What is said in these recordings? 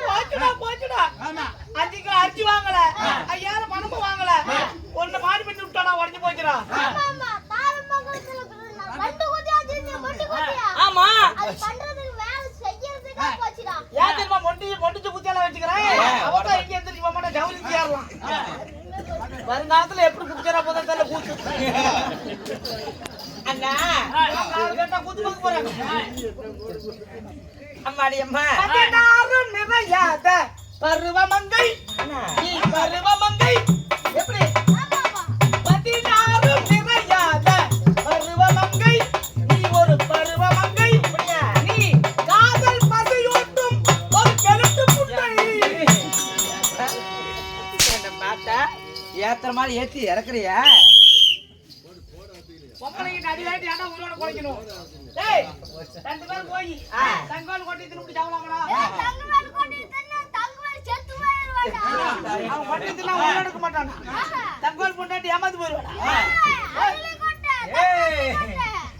போச்சுடா போச்சுடா. ஆமா. அஞ்சு கிலோ அரிசி வாங்கல. ஐயாயிரம் பணமும் வாங்கல. ஒண்ணு மாடி பண்ணி விட்டானா உடஞ்சு போச்சுடா. ஆமா ஏன் தெரியுமா மொண்டி மொண்டிச்சு குத்தியால வச்சுக்கிறேன்? அவதான் இங்க எந்திரிச்சு மாமாட்ட ஜவுளி வருங்காலத்துல எப்படி குடிச்சா போதா தெரியல கூத்து அம்மாடி அம்மா நிறையாத பருவமங்கை. நீ பருவமங்கை. எப்படி? பதினாறும் நிறையாத பருவமங்கை. நீ ஒரு பருவமங்கை? நீ காதல் பசையூட்டும் ஒரு கருத்து புட்டை பார்த்தா ஏத்துற மாதிரி ஏத்தி இறக்குறியா? குறைக்கணும் டேய் ரெண்டு பேரும் போய். கொட்டி சாவலாமடா தங்கவேல் கொண்டு தன்னா தங்கவேல் செத்து போயிடுவாடா அவன் கொட்டி தின்னா உயிரோட இருக்க மாட்டானா? தங்கோல் பொண்டாட்டி ஏமாந்து போயிடுவாடா.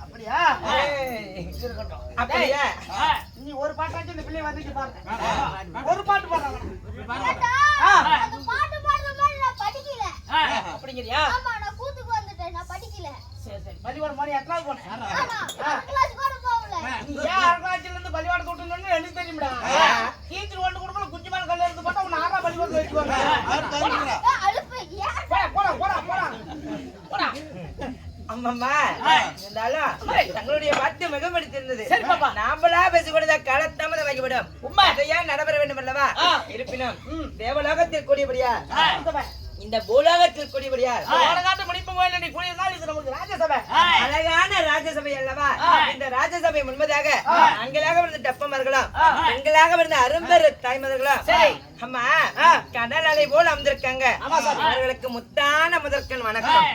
அப்படியா? அப்படியா. நீ ஒரு பாட்டாச்சும் இந்த பிள்ளைய வந்துட்டு பாருங்க. ஒரு பாட்டு பாடுறாங்க பாட்டு மாதிரி நான் படிக்கல. அப்படிங்கிறியா? ஆமா நான் கூத்துக்கு வந்துட்டேன் நான் படிக்கல. பள்ளிக்கூடம் மாதிரி எத்தனாவது போனேன் ஆமா. கிளாஸ் கூட போகல. நீ ஏன் அரசாட்சியில இருந்து பள்ளிவாடத்தை விட்டுன்னு எனக்கு தெரியும்டா. டீச்சர் ஒன்று கொடுக்கல குஞ்சு மேல கல்ல இருந்து போட்டா ஆறா போடா போடா போடா போடா போடா. அம்மம்மா இருந்தாலும் தங்களுடைய வார்த்தை மிகப்படுத்திருந்தது சரி, பாப்பா. நாமளா பேசக்கூடாத காலத்தாமதம் வைக்கப்படும். உண்மை. அதையா நடைபெற வேண்டும் அல்லவா. இருப்பினும் தேவலோகத்தில் கூடியபடியா. இந்த பூலோகத்தில் கூடியபடியா? கோயில்ல நீ கூடியிருந்தால் இது அழகான ராஜசபை அல்லவா? இந்த ராஜசபை முன்பதாக. ஆண்களாக இருந்த டப்பமர்களும். பெண்களாக இருந்த அரும்பெரு தாய்மதர்களும் சரி. அம்மா. கடல் அலை போல் அமர்ந்திருக்காங்க. அவர்களுக்கு முத்தான முதற்கண் வணக்கம்.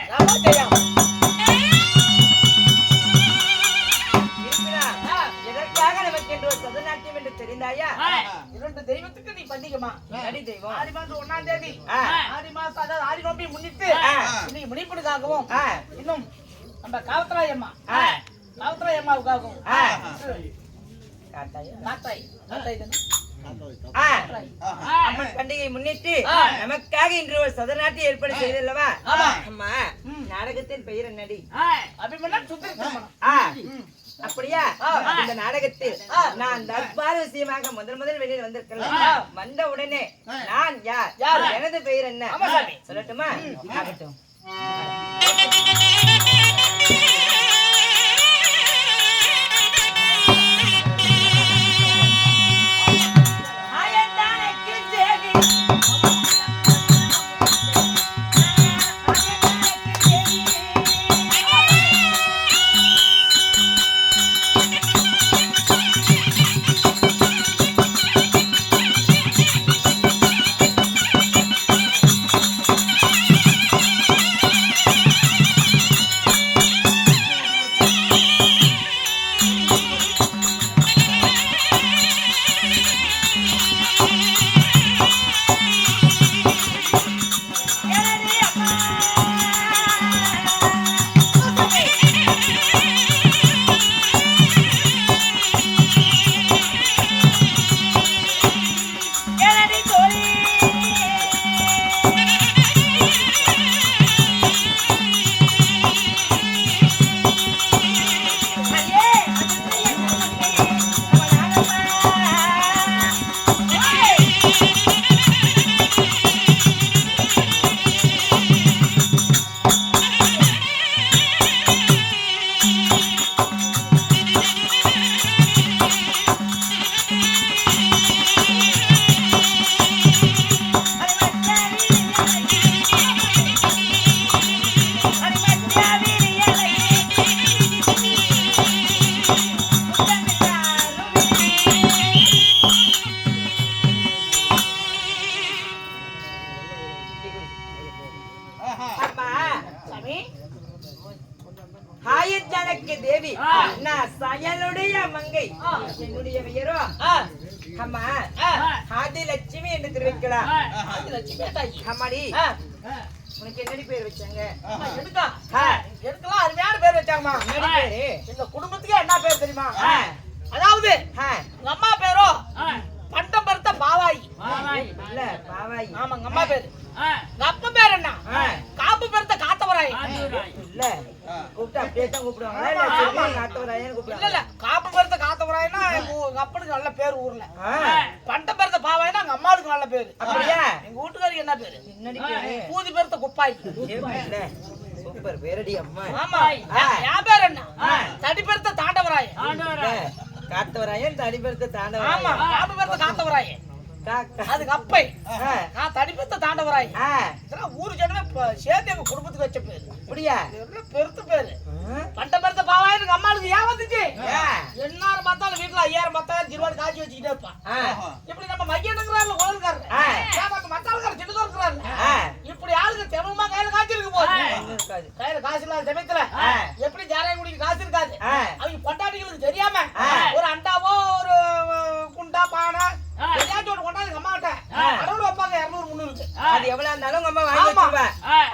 தெரிந்தாயா? இரண்டு தெய்வத்துக்கு நீ பண்டிகைமா? அடி தெய்வம். ஆடி மாசம் ஒண்ணாம் தேதி. ஆடி மாசம் அதாவது ஆடி நோம்பி முன்னிட்டு முடிப்பிடுக்காகவும் ஆ. இன்னும் நம்ம காவத்தராய் அம்மா. காத்தாய். அம்மன் பண்டிகை முன்னிட்டு. நமக்காக இன்று ஒரு சதுநாட்டி ஏற்பாடு செய்தல்லவா. அம்மா நாடகத்தின் பெயர் என்னடி. அப்படியா? இந்த நாடகத்தில் நான் தற்பார விஷயமாக முதல் முதல் வெளியில் வந்திருக்கிறேன் வந்த உடனே நான் யார்? எனது பெயர் என்ன. சொல்லட்டுமா? ஆகட்டும். கேட்டு தெரிவிக்கலாம் அம்மாடி உனக்கு என்னடி பேர் வச்சாங்க? எதுக்கா எதுக்கெல்லாம் அருமையான பேர் வச்சாங்கம்மா. எங்க குடும்பத்துக்கே என்ன பேர் தெரியுமா? அதாவது உங்க அம்மா பேரோ? பட்டம் பருத்த பாவாயி இல்ல பாவாயி ஆமா உங்க அம்மா பேரு. உங்க பேர் என்ன? காப்பு பருத்த காத்தவராய் இல்ல. கூப்பிட்டு கூப்பிடுவாங்க. காத்தவராயன்னு கூப்பிடுவாங்க. காப்பு பருத்த காத்தவராயன்னா எங்க நல்ல பேர் ஊர்ல. பண்ட நல்ல பேரு? அப்படியா? எங்க வீட்டுக்காருக்கு என்ன பேரு? பூதி பெருத்த குப்பாய். சூப்பர் பேரடி அம்மா. ஆமா. என் பேர் என்ன. தடி பெருத்த தாண்டவராய் இல்ல, ஆண்டவராய். காத்தவராயன் தடிபெருத்த ஆமா காப்பு பெருத்த காத்தவராய் அதுக்கு அப்பை. நான் தடி பெருத்த தாண்டவராய் இதெல்லாம் ஊரு ஜனமே சேர்த்து எங்க குடும்பத்துக்கு வச்ச பேரு. அப்படியா? பெருத்த பேரு. ஆ, பண்ட பெருத்த பாவாய் எங்க அம்மாவுக்கு ஏன் வந்துச்சு? என்னாரும் பார்த்தாலும் வீட்டுல ஐயாயிரம் பத்தாயிரம் ரூபாய் காய்ச்சி வச்சுக்கிட்டே இருப்பான். இப்படி நம்ம மையனுங்கிறாருல குழந்தைக்காரரு ஆ. ஏமாத்த மத்தாளுக்கார சின்னதா இருக்கிறாருல ஆ. இப்படி ஆளுங்க தெமமா கையில காய்ச்சி இருக்கு போது ஒண்ணும் இருக்காது. கையில காசு இல்லாத சமயத்துல. எப்படி ஜாராயம் குடிக்க காசு இருக்காது. அவங்க பொண்டாட்டிகளுக்கு தெரியாம. ஒரு அண்டாவோ ஒரு குண்டா பானை ஒன்று கொண்டாந்து அம்மா கிட்ட. கடவுள் வைப்பாங்க இரநூறு முந்நூறுக்கு அது எவ்வளவு இருந்தாலும் அம்மா வாங்கி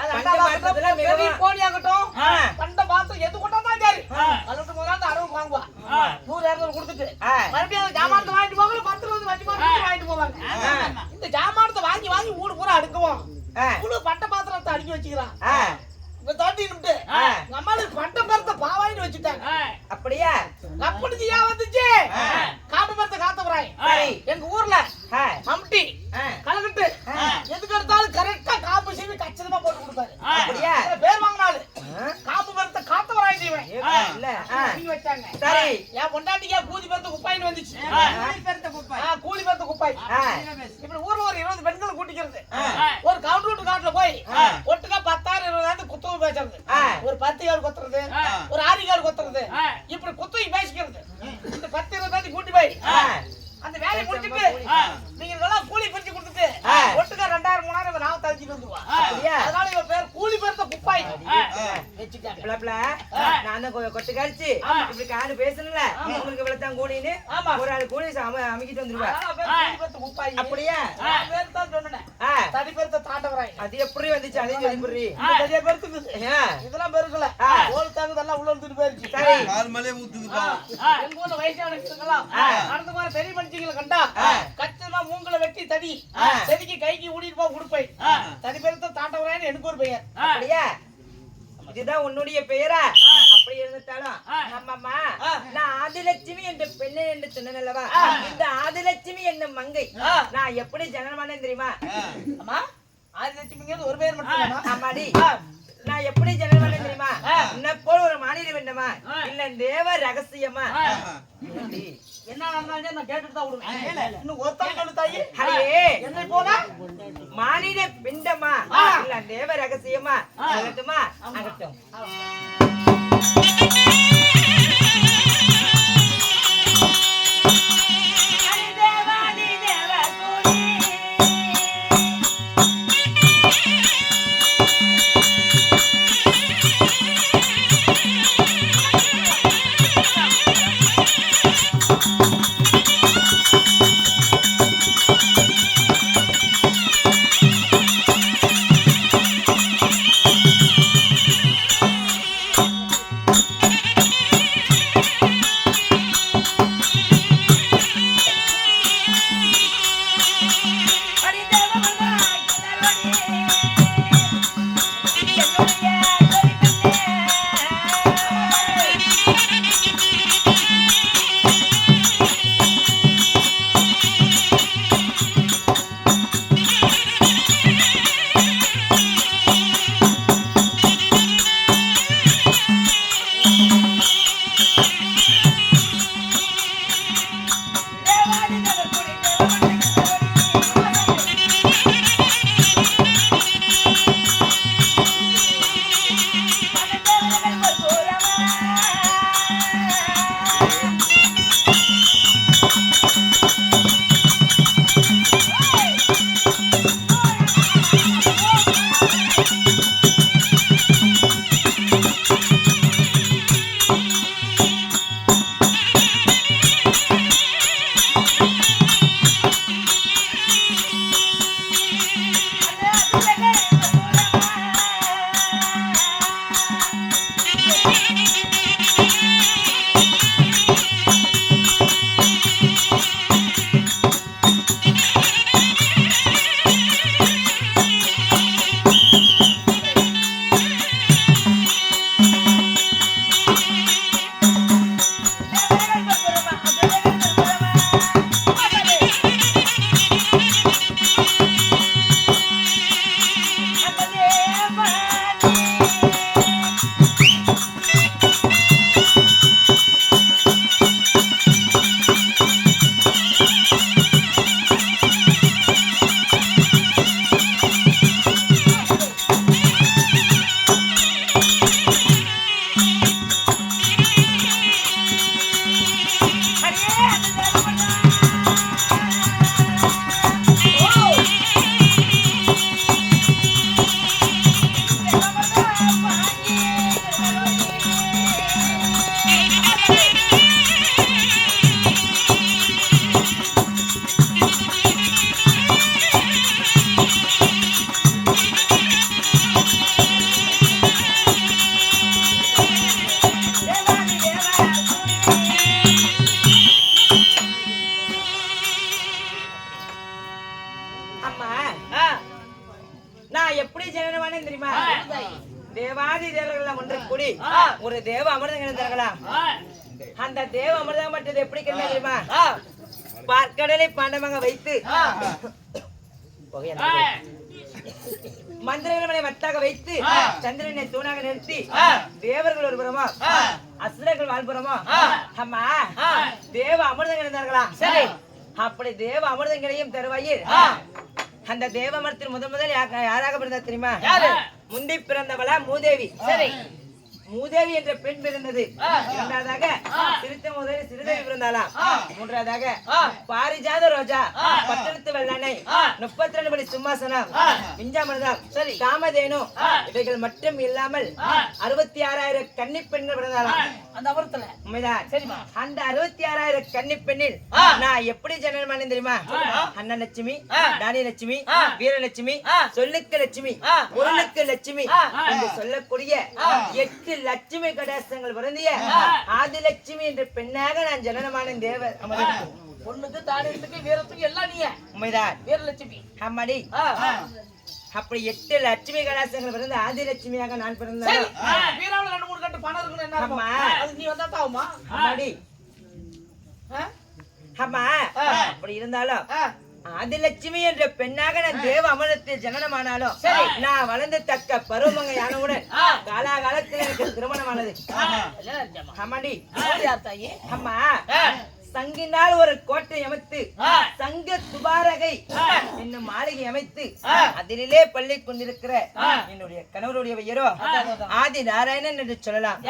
அது அண்டா பாத்திரம் பெரிய மிகவும் கோழி ஆகட்டும் ஆ. பண்ட பாத்திரம் எது கொண்டாதான் சரி ஆ. கலட்டு முதல்ல அறுபது வாங்குவா. நூறு இரநூறு கொடுத்துட்டு. மறுபடியும் அந்த ஜாமானத்தை வாங்கிட்டு போவாங்க பத்து ரூபா வச்சு வாங்கிட்டு போவாங்க. இந்த ஜாமானத்தை வாங்கி வாங்கி ஊடு பூரா அடுக்குவோம் பட்ட பாத்திரத்தை அடுக்கி வச்சுக்கிறான் எங்க பட்ட பாவாயின்னு வச்சுட்டாங்க. அப்படியா? கப்பனுக்கு ஏன் வந்துச்சு? ஆ. காட்டு பருத்த காத்தவராய். சரி. எங்க ஊர்ல மம்டி கலகட்டு. எதுக்கு எடுத்தாலும் கரெக்டா காப்பு செய்வி கச்சிதமா போட்டு கொடுப்பாரு. அப்படியா? பேர் வாங்கினாலு ஆ, காப்பு ஏ, இல்ல. ஆ, நீங்க வச்சாங்க. சரி. என் பொண்டாட்டிக்கே பூஜை பருத்த குப்பாயின்னு வந்துச்சு. கூலி குப்பாய்? இப்படி ஊர்ல ஒரு இருபது பெண்கள் கூட்டிக்கிறது. ஒரு கவுண்டர் வீட்டு காட்டுல போய். ஆ. ஒரு பத்து கால் கொத்துறது. ஒரு ஆறு கால் கொத்துறது. இப்படி குத்தகை பேசிக்கிறது இந்த பத்து இருபதாயிரம் கூட்டி போய் ஆ, அந்த வேலையை முடிச்சிட்டு ஆ. நீங்க இதெல்லாம் கூலி பிரிச்சு கொடுத்துட்டு ஆ. ஒட்டுக்கா ரெண்டாயிரம் மூணாயிரம் இவன் நாவ தழிச்சிட்டு வந்துருவா அப்படியா? அதனால இவன் பேர் கூலி பெருத்த குப்பாய் ஆ. நான் தான் கொட்டு கழிச்சு. இப்படி காடு பேசணும்ல உங்களுக்கு இவ்வளவு தான் கூலின்னு ஆமா. ஒரு ஆள் கூலி அம- அமைக்கிட்டு வந்துருவா. அதனால அவன் பேர் கூலி பெருத்த குப்பாய் அப்படியா? தடி பெருத்த தாண்டவராய். அது எப்படி வந்துச்சு? அதையும் சொல்லி புரி இந்த பெரிய பெருத்துக்குது ஏன்? இதெல்லாம் இதெல்லாம் பெருக்கல. ஓல் தாங்குதெல்லாம் உள்ள வந்துட்டு போயிருச்சு. சரி. கால் மேலே ஊத்துக்குதா. எங்க ஊர்ல வயசானவங்களுக்கெல்லாம் ஆ. நடந்து போற பெரிய மனுஷங்களை கண்டா ஆ. கச்சிதமா மூங்கல வெட்டி தடி ஆ. செதுக்கி கைக்கு ஊடிட்டு போ உடுப்பை. ஆ. தடி பெருத்த தாண்டவராயன்னு எனக்கு ஒரு பெயர். ஆ. அப்படியா? இதுதான் உன்னுடைய பெயரா அப்படி இருந்துட்டாலும் ஆ. ஆமாம்மா ஆ. நான் ஆதிலட்சுமி என்ற பெண்ணை என்று சொன்னேன்லவா ஆ. இந்த ஆதிலட்சுமி என்ன மங்கை. நான் எப்படி ஜனனமானேன் தெரியுமா அம்மா ஆதி லட்சுமிங்கிறது ஒரு பேர் மட்டும் ஆமாடி நான் எப்படி ஜனனமானேன் தெரியுமா ஆ. உன்னை போல ஒரு மாநில வேண்டுமா. இல்ல தேவ ரகசியமா? என்ன நடந்தாலும் நான் கேட்டுட்டு தான் விடுவேன். இன்னும் ஒருத்தன் சொல்லு தாயி அடியே என்னை போல? மாநில பிண்டமா. இல்ல தேவ ரகசியமா? ஆ. ஆகட்டுமா பாண்டமாக வைத்து. மந்திரங்களை வட்டாக வைத்து. சந்திரனை தூணாக நிறுத்தி தேவர்கள் ஒரு புறமா அசுரர்கள் வாழ்புறமா? அம்மா தேவ அமிர்தம் இருந்தார்களாம் சரி. அப்படி தேவ அமிர்தங்களையும் தருவாயில் அந்த தேவ மரத்தில் முதல் முதல் யாராக பிறந்தா தெரியுமா? முந்தி பிறந்தவளா மூதேவி. சரி. மூதேவி என்ற பெண் பிறந்தது இரண்டாவதாக சிறுத்த முதலில் சிறுதேவி பிறந்தாளாம். மூன்றாவதாக பாரிஜாத ரோஜா பட்டெழுத்து வெள்ளானை முப்பத்தி ரெண்டு படி சிம்மாசனம். விஞ்சாமனதம் சரி. காமதேனு இவைகள் மட்டும் இல்லாமல் அறுபத்தி ஆறாயிரம் கன்னி பெண்கள் பிறந்தாளாம் அந்த அமரத்துல உண்மைதான். சரிமா அந்த அறுபத்தி ஆறாயிரம் கன்னி பெண்ணில் நான் எப்படி ஜனனமானேன் தெரியுமா? அண்ணன் லட்சுமி தானிய லட்சுமி வீரலட்சுமி சொல்லுக்கு லட்சுமி பொருளுக்கு லட்சுமி என்று சொல்லக்கூடிய எட்டு லட்சுமி கடாசங்கள் பொருந்திய ஆதிலட்சுமி என்ற பெண்ணாக நான் ஜனனமானேன் தேவர். பொண்ணுக்கு தானியத்துக்கு வீரத்துக்கு உண்மைதான் வீரலட்சுமி. அம்மாடி. அப்படி எட்டு லட்சுமி கடாசங்கள் பிறந்த ஆதிலட்சுமியாக நான் சரி பிறந்தேன் வீராவில் ரெண்டு மூணு கட்டு பணம் இருக்குன்னு என்ன ஆமா. நீ வந்தா தாவுமா? அம்மாடி. ஆ? அம்மா அப்படி இருந்தாலும். ஆதிலட்சுமி என்ற பெண்ணாக நான் தேவ அமிர்தத்தில் ஜனனமானாலும் நான் வளர்ந்து தக்க பருவமங்க யானவுடன் காலாகாலத்தில் எனக்கு திருமணமானது. தாயி அம்மா சங்கினால் ஒரு கோட்டை அமைத்து சங்க துபாரகை என்னும் மாளிகை அமைத்து அதிலே பள்ளி கொண்டிருக்கிற என்னுடைய கணவருடைய பெயரோ ஆதி நாராயணன் என்று சொல்லலாம்.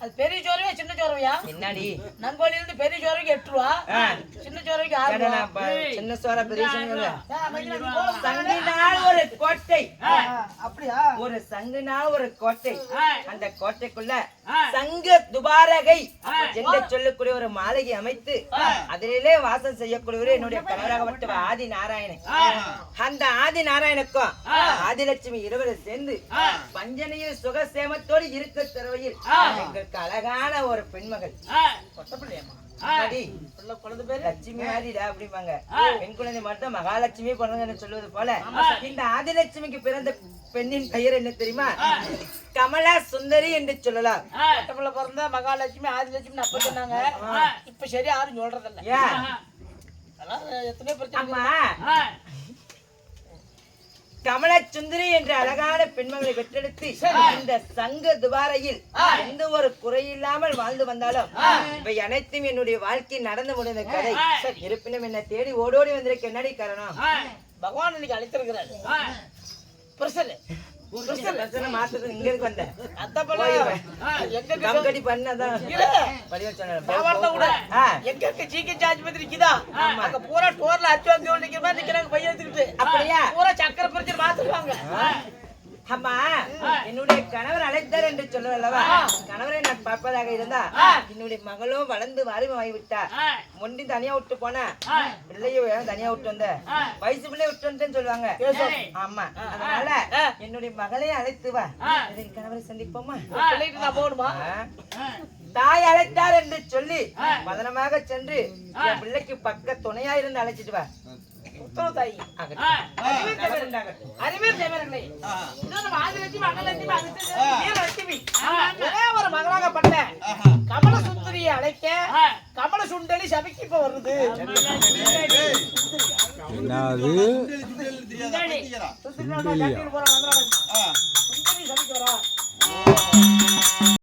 அது பெரிய சோறுவே சின்ன சோறுவையா என்னடி? நங்கோலில இருந்து பெரிய சோறுக்கு எட்டு ரூபா. சின்ன சோறுக்கு ஆறு ரூபா. சின்ன சோற பெரிய சங்கினால் ஒரு கோட்டை. அப்படியா? ஒரு சங்குனால் ஒரு கோட்டை. அந்த கோட்டைக்குள்ள சங்க துபாரகை என்று சொல்லக்கூடிய ஒரு மாளிகை அமைத்து அதிலே வாசம் செய்யக்கூடியவர் என்னுடைய கணவராகப்பட்ட ஆதி நாராயணன் அந்த ஆதி நாராயணுக்கும் ஆதிலட்சுமி இருவரும் சேர்ந்து பஞ்சனையில் சுகசேமத்தோடு இருக்க தருவையில் எங்களுக்கு அழகான ஒரு பெண்மகள். கொட்ட பிள்ளையம்மா. பெண் குழந்தை மட்டும் மகாலட்சுமி பிறந்தன்னு சொல்வது போல இந்த ஆதிலட்சுமிக்கு பிறந்த பெண்ணின் பெயர் என்ன தெரியுமா? கமலா சுந்தரி என்று சொல்லலாம். கொட்ட பிள்ளை பிறந்தா மகாலட்சுமி ஆதிலட்சுமி அப்ப சொன்னாங்க. இப்ப சரி யாரும் சொல்றதில்ல. எத்தனையோ பிரச்சனை கமல சுந்தரி என்ற அழகான பெண்மகளை பெற்றெடுத்து இந்த சங்க துபாரையில் எந்த ஒரு குறையில்லாமல் வாழ்ந்து வந்தாலும் இவை அனைத்தும் என்னுடைய வாழ்க்கை நடந்து முடிந்த கதை. இருப்பினும் என்ன தேடி ஓடோடி வந்திருக்க என்னடி காரணம்? பகவான் இன்னைக்கு அழைத்திருக்கிறாரு. பிரசல். பூரா டோர்ல அச்சு வாங்கி நிக்கிறாங்க பையன் அப்படியா? பூரா சக்கரை பிரச்சனை மாத்துவாங்க அம்மா என்னுடைய கணவர் அழைத்தார் என்று சொல்லவல்லவா? கணவரை நான் பார்ப்பதாக இருந்தா என்னுடைய மகளும் வளர்ந்து வாலிபமாகி விட்டா முண்டி தனியா விட்டு போனா பிள்ளைய தனியா விட்டு வந்த? வயசு பிள்ளைய விட்டு வந்தேன்னு சொல்லுவாங்க. ஆமா. அதனால என்னுடைய மகளை அழைத்து வா. கணவரை சந்திப்போமா? ஆ? தாய் அழைத்தார் என்று சொல்லி பதனமாக சென்று என் பிள்ளைக்கு பக்க துணையா இருந்து அழைச்சிட்டு வா. உத்தரவு. அறிவியல் தேவர்களே ஒரே மகளாகப்பட்ட கமல சுந்தரியை அழைக்க கமல சுண்டலி சபைக்கு இப்ப வருது என்னது சுந்தரி சபைக்கு வரா